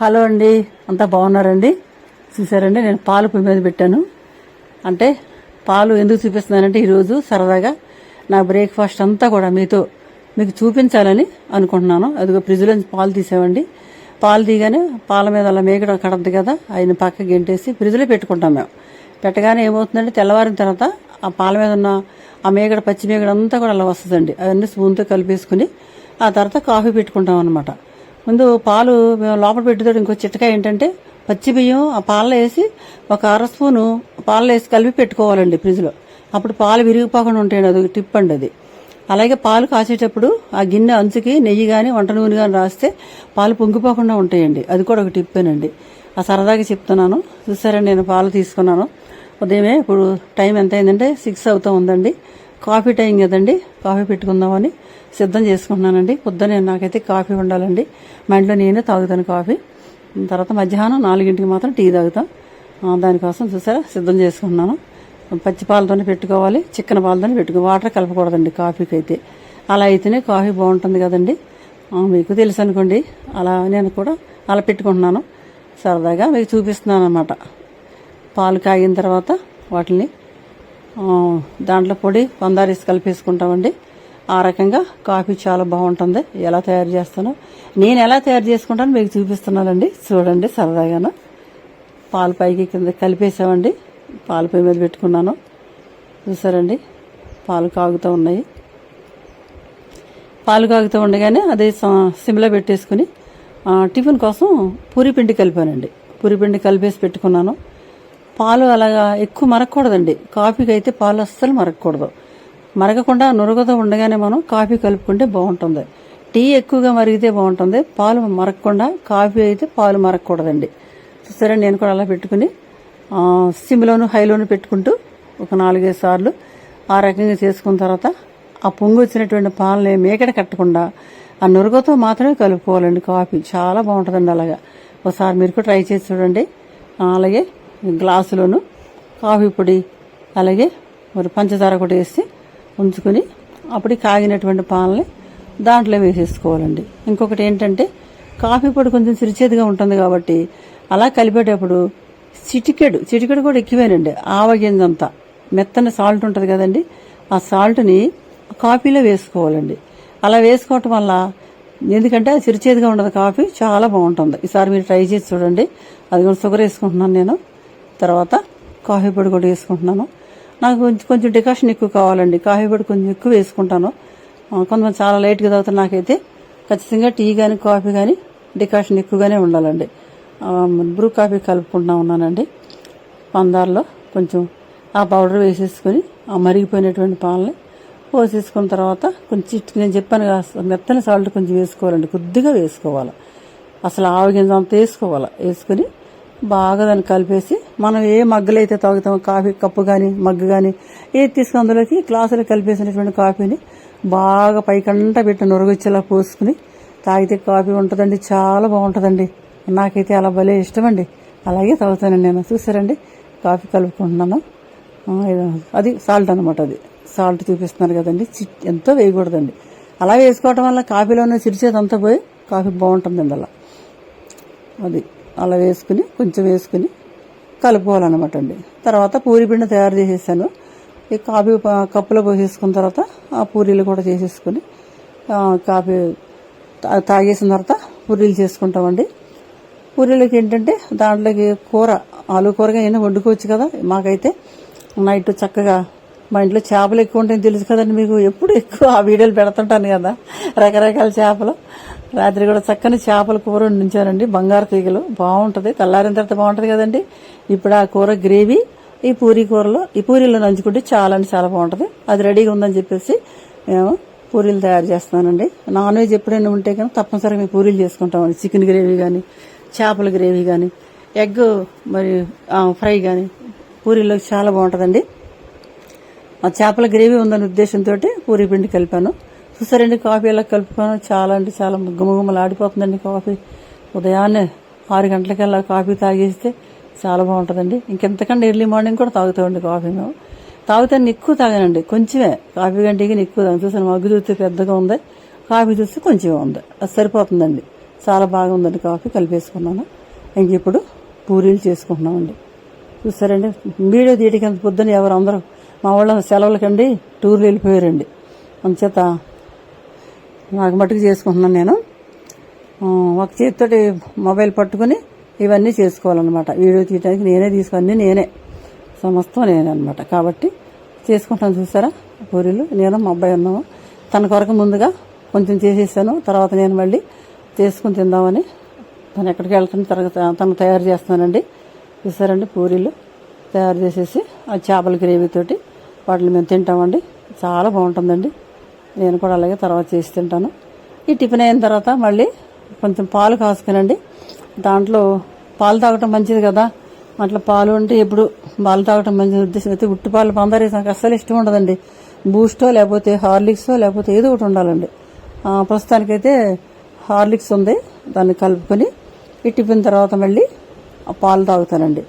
Hello అండి. అంతా బాగున్నారండి? చూసారండి నేను పాలు పొయ్యి మీద పెట్టాను. అంటే పాలు ఎందుకు చూపిస్తున్నానంటే ఈరోజు సరదాగా నా బ్రేక్ఫాస్ట్ అంతా కూడా మీతో మీకు చూపించాలని అనుకుంటున్నాను. అదిగో ఫ్రిడ్జ్లో పాలు తీసామండి. పాలు తీయగానే పాల మీద అలా మేకడ కడద్దు కదా ఆయన పక్కకి గెంటేసి ఫ్రిడ్జ్లో పెట్టుకుంటాం మేము. పెట్టగానే ఏమవుతుందంటే తెల్లవారిన తర్వాత ఆ పాల మీద ఉన్న ఆ మేగడ పచ్చి మేగడ అంతా కూడా అలా వస్తుందండి. అవన్నీ స్పూన్తో కలిపేసుకుని ఆ తర్వాత కాఫీ పెట్టుకుంటాం అనమాట ముందు పాలు మేము లోపల పెట్టుతాడు ఇంకో చిట్కాయ ఏంటంటే పచ్చి బియ్యం ఆ పాలలో వేసి ఒక అర స్పూను పాలలో వేసి కలిపి పెట్టుకోవాలండి ఫ్రిడ్జ్లో. అప్పుడు పాలు విరిగిపోకుండా ఉంటాయండి అది టిప్ అండి అది. అలాగే పాలు కాసేటప్పుడు ఆ గిన్నె అంచుకి నెయ్యి కానీ వంట నూనె కానీ రాస్తే పాలు పొంగిపోకుండా ఉంటాయండి. అది కూడా ఒక టిప్పేనండి ఆ సరదాగా చెప్తున్నాను. చూసారండి నేను పాలు తీసుకున్నాను. ఉదయమే ఇప్పుడు టైం ఎంత అయిందంటే సిక్స్ అవుతా ఉందండి. కాఫీ టైం కదండి కాఫీ పెట్టుకుందామని సిద్ధం చేసుకుంటున్నానండి. పొద్దునే నాకైతే కాఫీ ఉండాలండి మా ఇంట్లో నేనే తాగుతాను కాఫీ. తర్వాత మధ్యాహ్నం నాలుగింటికి మాత్రం టీ తాగుతాం. దానికోసం చూసారా సిద్ధం చేసుకుంటున్నాను. పచ్చి పాలతోనే పెట్టుకోవాలి చిక్కన పాలతోనే పెట్టుకో వాటర్ కలపకూడదండి కాఫీకి అయితే అలా అయితేనే కాఫీ బాగుంటుంది కదండి. మీకు తెలుసు అనుకోండి అలా నేను కూడా అలా పెట్టుకుంటున్నాను. సరదాగా మీకు చూపిస్తున్నాను అనమాట పాలు కాగిన తర్వాత వాటిని దాంట్లో పొడి పందారేసి కలిపేసుకుంటామండి. ఆ రకంగా కాఫీ చాలా బాగుంటుంది. ఎలా తయారు చేస్తానో నేను ఎలా తయారు చేసుకుంటానో మీకు చూపిస్తున్నానండి. చూడండి సరదాగాను. పాలు పైకి కింద కలిపేసామండి. పాలు పై మీద పెట్టుకున్నాను. చూసారండి? పాలు కాగుతూ ఉన్నాయి. పాలు కాగుతూ ఉండగానే అదే సిమ్లో పెట్టేసుకుని టిఫిన్ కోసం పూరి పిండి కలిపానండి. పూరి పిండి కలిపేసి పెట్టుకున్నాను. పాలు అలాగా ఎక్కువ మరగకూడదండి. కాఫీకి అయితే పాలు అస్సలు మరగకూడదు. మరగకుండా నురగతో ఉండగానే మనం కాఫీ కలుపుకుంటే బాగుంటుంది. టీ ఎక్కువగా మరిగితే బాగుంటుంది. పాలు మరగకుండా కాఫీ అయితే పాలు మరగకూడదండి. సరే నేను కూడా అలా పెట్టుకుని సిమ్లోను హైలోను పెట్టుకుంటూ ఒక నాలుగైదు సార్లు ఆ రకంగా చేసుకున్న తర్వాత ఆ పొంగు వచ్చినటువంటి పాలని మేకడ కట్టకుండా ఆ నురగతో మాత్రమే కలుపుకోవాలండి కాఫీ. చాలా బాగుంటుందండి అలాగా. ఒకసారి మీరు కూడా ట్రై చేసి చూడండి. అలాగే గ్లాసులోను కాఫీ పొడి అలాగే మరి పంచదార కూడా వేసి ఉంచుకొని అప్పుడు కాగినటువంటి పాలని దాంట్లో వేసేసుకోవాలండి. ఇంకొకటి ఏంటంటే కాఫీ పొడి కొంచెం సిరిచేదిగా ఉంటుంది కాబట్టి అలా కలిపేటప్పుడు చిటికెడు చిటికెడు కూడా ఎక్కువేనండి ఆవగింజంతా. మెత్తని సాల్ట్ ఉంటుంది కదండి ఆ సాల్ట్ని కాఫీలో వేసుకోవాలండి. అలా వేసుకోవటం వల్ల ఎందుకంటే అది చిరుచేదిగా ఉండదు కాఫీ చాలా బాగుంటుంది. ఈసారి మీరు ట్రై చేసి చూడండి. అది కూడా షుగర్ వేసుకుంటున్నాను నేను. తర్వాత కాఫీ పొడి కూడా వేసుకుంటున్నాను. నాకు కొంచెం కొంచెం డికాషన్ ఎక్కువ కావాలండి. కాఫీ పొడి కొంచెం ఎక్కువ వేసుకుంటాను. కొంతమంది చాలా లైట్గా తాగుతారు నాకైతే. ఖచ్చితంగా టీ కానీ కాఫీ కానీ డికాషన్ ఎక్కువగానే ఉండాలండి. బ్రూ కాఫీ కలుపుకుంటా ఉన్నానండి. పందార్లో కొంచెం ఆ పౌడర్ వేసేసుకొని ఆ మరిగిపోయినటువంటి పాలని పోసేసుకున్న తర్వాత కొంచెం నేను చెప్పాను మెత్తని సాల్ట్ కొంచెం వేసుకోవాలండి. కొద్దిగా వేసుకోవాలి. అసలు ఆవగింజ అంతా వేసుకోవాలి. వేసుకుని బాగా దాన్ని కలిపేసి మనం ఏ మగ్గులు అయితే తాగుతామో కాఫీ కప్పు కానీ మగ్గు కానీ ఏది తీసుకుని అందులోకి గ్లాసులో కలిపేసినటువంటి కాఫీని బాగా పైకంట పెట్టి నొరగొచ్చేలా పోసుకుని తాగితే కాఫీ ఉంటుందండి చాలా బాగుంటుందండి. నాకైతే అలా భలే ఇష్టమండి. అలాగే తాగుతానండి నేను. చూసారండి? కాఫీ కలుపుకుంటున్నాను. అది సాల్ట్ అనమాట అది. సాల్ట్ చూపిస్తున్నారు కదండి. ఎంతో వేయకూడదండి. అలా వేసుకోవటం వల్ల కాఫీలో ఉన్న చిరిచేది అంతా పోయి కాఫీ బాగుంటుందండి అలా. అది. అలా వేసుకుని కొంచెం వేసుకుని కలుపుకోవాలన్నమాట అండి. తర్వాత పూరి పిండి తయారు చేసేసాను. ఈ కాఫీ కప్పులో పోసేసుకున్న తర్వాత ఆ పూరీలు కూడా చేసేసుకుని కాఫీ తాగేసిన తర్వాత పూరీలు చేసుకుంటామండి. పూరీలకి ఏంటంటే దాంట్లోకి కూర ఆలు కూరగా అయినా వండుకోవచ్చు కదా మాకైతే. నైట్ చక్కగా మా ఇంట్లో చేపలు ఎక్కువ ఉంటాయని తెలుసు కదండి మీకు. ఎప్పుడు ఎక్కువ ఆ వీడియోలు పెడుతుంటాను కదా. రకరకాల చేపలు. రాత్రి కూడా చక్కని చేపల కూర వండించానండి. బంగారు తీగలు. బాగుంటుంది. తెల్లారిన తర్వాత బాగుంటుంది కదండి. ఇప్పుడు ఆ కూర గ్రేవీ ఈ పూరీ కూరలో ఈ పూరీలో నంచుకుంటే చాలా అంటే చాలా బాగుంటుంది. అది రెడీగా ఉందని చెప్పేసి మేము పూరీలు తయారు చేస్తున్నానండి. నాన్ వెజ్ ఎప్పుడైనా ఉంటే కానీ తప్పనిసరిగా మేము పూరీలు చేసుకుంటామండి. చికెన్ గ్రేవీ కానీ చేపల గ్రేవీ కానీ ఎగ్ మరి ఫ్రై కానీ పూరీలో చాలా బాగుంటుందండి. చేపల గ్రేవీ ఉందనే ఉద్దేశంతో పూరీ పిండి కలిపాను. చూసారండి కాఫీ ఎలా కలుపుకోను చాలా అంటే చాలా గుమగుమలు ఆడిపోతుందండి కాఫీ. ఉదయాన్నే ఆరు గంటలకల్లా కాఫీ తాగేస్తే చాలా బాగుంటుందండి. ఇంకెంతకంటే ఎర్లీ మార్నింగ్ కూడా తాగుతామండి కాఫీ మేము. తాగితే ఎక్కువ తాగానండి కొంచెమే. కాఫీ గంటకి ఎక్కువ తాగు చూసాను మగ్గు చూస్తే పెద్దగా ఉంది. కాఫీ చూస్తే కొంచెమే ఉంది. అది సరిపోతుందండి. చాలా బాగుందండి కాఫీ. కలిపేసుకున్నాను. ఇంక ఇప్పుడు పూరీలు చేసుకుంటున్నామండి. చూసారండి వీడియో తీయడానికి అంత పొద్దున ఎవరు అందరూ మా వాళ్ళ సెలవులకండి టూర్లు వెళ్ళిపోయారండి. అందుచేత నాకు మట్టుకు చేసుకుంటున్నాను నేను. ఒక చేతితోటి మొబైల్ పట్టుకుని ఇవన్నీ చేసుకోవాలన్నమాట. వీడియో తీయడానికి నేనే తీసుకొని నేనే. సమస్తం నేనే అనమాట కాబట్టి చేసుకుంటాను చూసారా? పూరీలు. నేను మా అబ్బాయి ఉన్నాము. తన కొరకు ముందుగా కొంచెం చేసేసాను. తర్వాత నేను మళ్ళీ చేసుకుని తిందామని తను ఎక్కడికి వెళ్తున్న తర్వాత తను తయారు చేస్తున్నానండి. చూసారండి పూరీలు తయారు చేసేసి ఆ చేపల గ్రేవీతోటి వాటిని మేము తింటామండి. చాలా బాగుంటుందండి. నేను కూడా అలాగే తర్వాత చేసి తింటాను. ఈ టిఫిన్ అయిన తర్వాత మళ్ళీ కొంచెం పాలు కాసుకునండి. దాంట్లో పాలు తాగటం మంచిది కదా. అట్లా పాలు అంటే ఎప్పుడు పాలు తాగటం మంచిది. ఉద్దేశం అయితే ఉట్టి పాలు పందరేసి నాకు అస్సలు ఇష్టం ఉండదండి. బూస్టో లేకపోతే హార్లిక్సో లేకపోతే ఏదో ఒకటి ఉండాలండి. ప్రస్తుతానికైతే హార్లిక్స్ ఉంది. దాన్ని కలుపుకొని ఈ తర్వాత మళ్ళీ పాలు తాగుతానండి.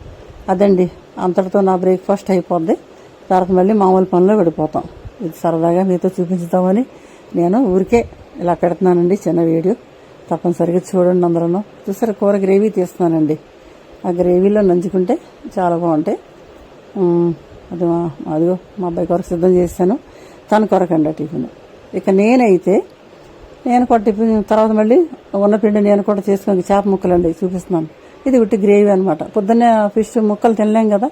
అదండి. అంతటితో నా బ్రేక్ఫాస్ట్ అయిపోద్ది. తర్వాత మళ్ళీ మామూలు పనిలో పడిపోతాం ఇది సరదాగా మీతో చూపించుదామని నేను ఊరికే ఇలా పెడుతున్నానండి చిన్న వీడియో. తప్పనిసరిగా చూడండి అందరూ చూసారు కూర గ్రేవీ తీస్తున్నానండి. ఆ గ్రేవీలో నంచుకుంటే చాలా బాగుంటాయి. అది మా అదిగో మా అబ్బాయి కొరకు సిద్ధం చేశాను. తన కొరకండి ఆ టిఫిన్. ఇక నేనైతే నేను కూడా టిఫిన్ తర్వాత మళ్ళీ ఉన్న పిండి నేను కూడా చేసుకుని చేప ముక్కలండి చూపిస్తున్నాను. ఇది ఉట్టి గ్రేవీ అనమాట పొద్దున్నే ఫిష్ ముక్కలు తినలేం కదా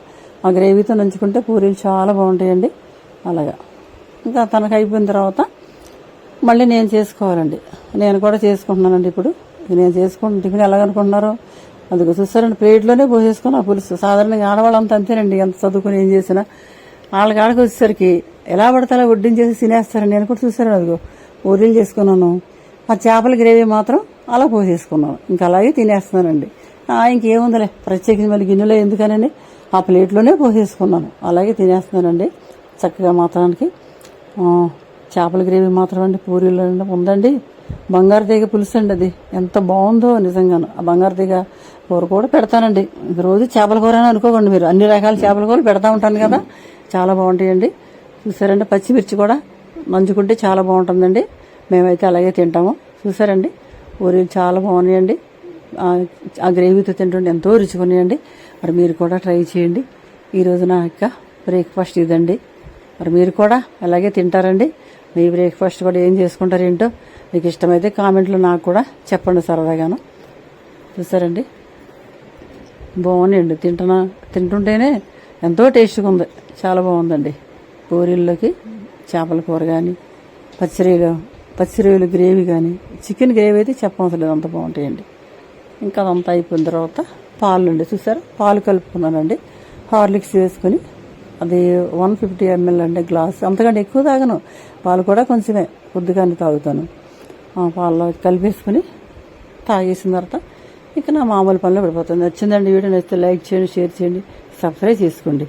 ఆ గ్రేవీతో నంచుకుంటే పూరీలు చాలా బాగుంటాయండి. అలాగా. ఇంకా తనకు అయిపోయిన తర్వాత మళ్ళీ నేను చేసుకోవాలండి. నేను కూడా చేసుకుంటున్నానండి ఇప్పుడు. నేను చేసుకుంటున్న టిఫిన్ ఎలాగనుకుంటున్నారు అది చూస్తారండి ప్లేట్లోనే పోసేసుకుని ఆ పులుసు. సాధారణంగా ఆడవాళ్ళంతా అంతేనండి ఎంత చదువుకుని ఏం చేసినా. వాళ్ళ ఆడకు వచ్చేసరికి ఎలా పడితే అలా వడ్డించేసి తినేస్తారండి. నేను కూడా చూసాను అదిగో. పూరీలు చేసుకున్నాను. ఆ చేపల గ్రేవీ మాత్రం అలా పోసేసుకున్నాను. ఇంకా అలాగే తినేస్తున్నానండి. ఇంకేముందిలే ప్రత్యేకించి మళ్ళీ గిన్నెలో ఎందుకనండి? ఆ ప్లేట్లోనే పోసేసుకున్నాను. అలాగే తినేస్తున్నానండి చక్కగా మాత్రానికి. చేపల గ్రేవీ మాత్రం అండి పూరీలో ఉందండి. బంగారు తీగ పులుసు అండి అది. ఎంత బాగుందో నిజంగాను. ఆ బంగారు తీగ కూర కూడా పెడతానండి. రోజు చేపల కూర అని అనుకోకండి మీరు. అన్ని రకాల చేపల కూరలు పెడతా ఉంటాను కదా. చాలా బాగుంటాయండి. చూసారండి? పచ్చిమిర్చి కూడా నంచుకుంటే చాలా బాగుంటుందండి. మేమైతే అలాగే తింటాము. చూసారండి? పూరీలు చాలా బాగున్నాయండి. ఆ గ్రేవీతో తింటుంటే ఎంతో రుచిగా ఉన్నాయండి. మరి మీరు కూడా ట్రై చేయండి. ఈరోజు నా యొక్క బ్రేక్ఫాస్ట్ ఇదండి. మరి మీరు కూడా అలాగే తింటారండి. మీ బ్రేక్ఫాస్ట్ కూడా ఏం చేసుకుంటారు ఏంటో మీకు ఇష్టమైతే కామెంట్లో నాకు కూడా చెప్పండి సరదాగాను. చూసారండి? బాగున్నాయండి. తింటున్నా తింటుంటేనే ఎంతో టేస్ట్గా ఉంది. చాలా బాగుందండి. పూరీల్లోకి చేపల కూర కానీ పచ్చిరీలు పచ్చిరీలు గ్రేవీ కానీ చికెన్ గ్రేవీ అయితే చెప్పవసరం లేదు. అంత బాగుంటాయండి. ఇంకా అదంతా అయిపోయిన తర్వాత పాలు అండి చూసారు? పాలు కలుపుకున్నానండి. హార్లిక్స్ వేసుకొని అది వన్ ఫిఫ్టీ ఎంఎల్ అండి గ్లాస్. అంతకంటే ఎక్కువ తాగను. పాలు కూడా కొంచెమే. కొద్దిగానే తాగుతాను. పాలలో కలిపేసుకుని తాగేసిన తర్వాత ఇక నా మామూలు పనులు పడిపోతుంది నచ్చిందండి వీడియో నచ్చితే లైక్ చేయండి షేర్ చేయండి సబ్స్క్రైబ్ చేసుకోండి.